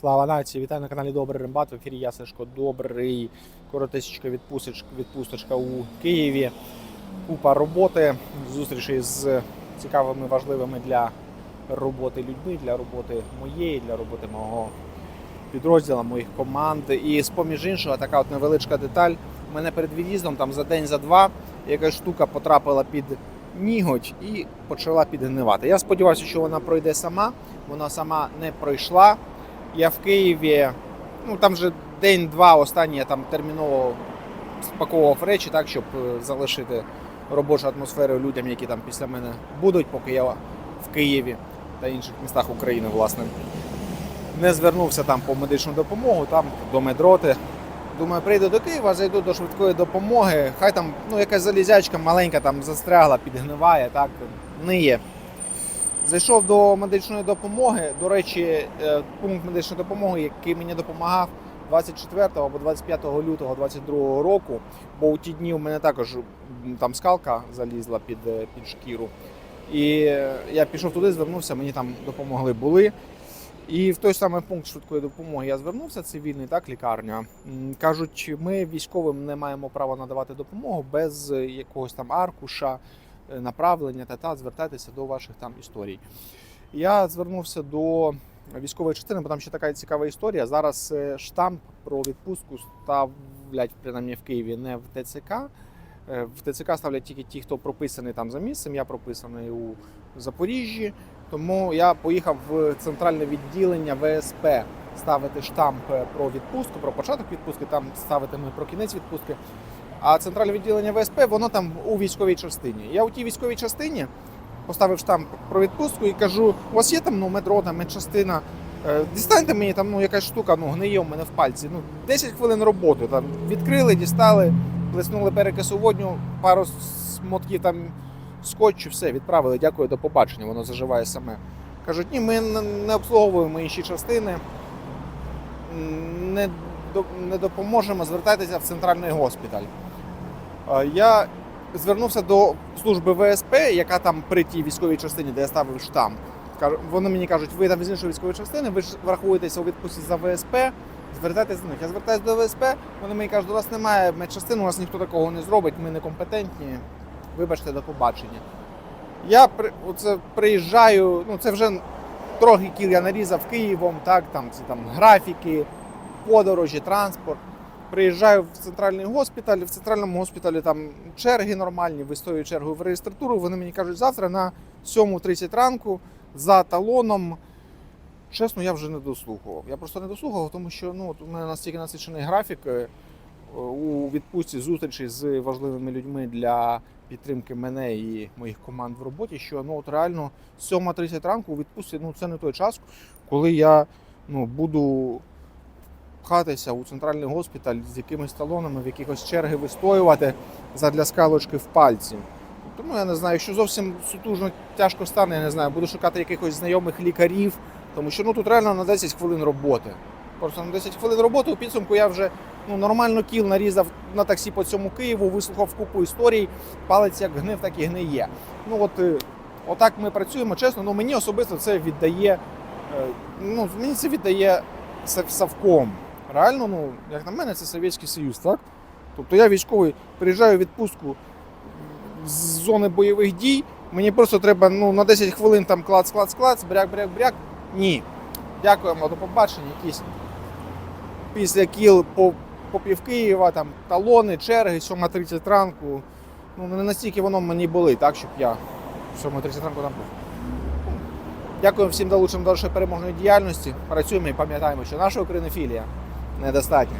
Слава нації! Вітаю на каналі Добрий Рембат. В ефірі я Добрий. Коротесечка відпусточка, відпусточка у Києві. Купа роботи, зустрічі з цікавими, важливими для роботи людьми, для роботи моєї, для роботи мого підрозділу, моїх команд. І з поміж іншого, така от невеличка деталь. У мене перед від'їздом там за день, за два якась штука потрапила під ніготь і почала підгнивати. Я сподівався, що вона пройде сама. Вона сама не пройшла. Я в Києві, ну там вже день-два останній я там терміново спаковував речі, так, щоб е, залишити робочу атмосферу людям, які там після мене будуть, поки я в Києві та інших містах України, власне. Не звернувся там по медичну допомогу, там до медроти. Думаю, прийду до Києва, зайду до швидкої допомоги. Хай там ну, якась залізячка маленька там застрягла, підгниває, так, ниє. Зайшов до медичної допомоги. До речі, е, пункт медичної допомоги, який мені допомагав 24 або 25 лютого 22 року, бо у ті дні у мене також там скалка залізла під, е, під шкіру. І е, я пішов туди, звернувся, мені там допомогли були. І в той самий пункт швидкої допомоги я звернувся, цивільний, так, лікарня. Кажуть, ми військовим не маємо права надавати допомогу без якогось там аркуша, направлення та та звертайтеся до ваших там історій. Я звернувся до військової частини, бо там ще така цікава історія. Зараз е, штамп про відпустку ставлять принаймні в Києві не в ТЦК. Е, В ТЦК ставлять тільки ті, хто прописаний там за місцем. Я прописаний у Запоріжжі. Тому я поїхав в центральне відділення ВСП ставити штамп е, про відпустку, про початок відпустки, там ставити ми про кінець відпустки. А центральне відділення ВСП, воно там у військовій частині. Я у тій військовій частині поставив штамп про відпустку і кажу: у вас є там ну, медрота, медчастина. Е, Дістаньте мені там ну, якась штука, ну гниє у мене в пальці. Ну, 10 хвилин роботи. Там відкрили, дістали, плеснули перекису водню, пару смотків там скотчу, все, відправили. Дякую, до побачення. Воно заживає саме. Кажуть, ні, ми не- обслуговуємо інші частини, не допоможемо, звертайтеся в центральний госпіталь. Е, Я звернувся до служби ВСП, яка там при тій військовій частині, де я ставив штамп. Вони мені кажуть, ви там з іншої військової частини, ви ж враховуєтеся у відпустці за ВСП, звертайтеся до них. Я звертаюся до ВСП, вони мені кажуть, у вас немає медчастини, у нас ніхто такого не зробить, ми некомпетентні. Вибачте, до побачення. Я оце приїжджаю, ну це вже трохи кіл я нарізав Києвом, так, там, ці, там графіки, подорожі, транспорт. Приїжджаю в центральний госпіталь, в центральному госпіталі там черги нормальні, вистою чергу в реєстратуру. Вони мені кажуть, завтра на 7.30 ранку за талоном. Чесно, я вже не дослухав. Я просто не дослухав, тому що ну, у мене настільки насичений графік е, у відпустці зустрічі з важливими людьми для підтримки мене і моїх команд в роботі, що ну от реально 7.30 ранку у відпустці ну, це не той час, коли я ну, буду пхатися у центральний госпіталь з якимись талонами, в якихось черги вистоювати задля скалочки в пальці. Тому я не знаю, що зовсім сутужно тяжко стане, я не знаю, буду шукати якихось знайомих лікарів, тому що ну тут реально на 10 хвилин роботи. Просто на 10 хвилин роботи у підсумку я вже ну, нормально кіл нарізав на таксі по цьому Києву, вислухав купу історій, палець як гнив, так і гниє. Ну от е, отак ми працюємо, чесно, ну мені особисто це віддає. е, Ну, мені це віддає Савком. Реально, ну, як на мене, це Совєтський Союз, так? Тобто я військовий, приїжджаю у відпустку з зони бойових дій, мені просто треба ну, на 10 хвилин там клац, клац, клац, бряк, бряк, бряк. Ні. Дякуємо, до побачення. Якісь після кіл по, по пів Києва, там талони, черги, 7.30 ранку. Ну, не настільки воно мені болить, так, щоб я 7.30 ранку там був. Дякую всім долученим до нашої переможної діяльності. Працюємо і пам'ятаємо, що наша українофілія недостатня.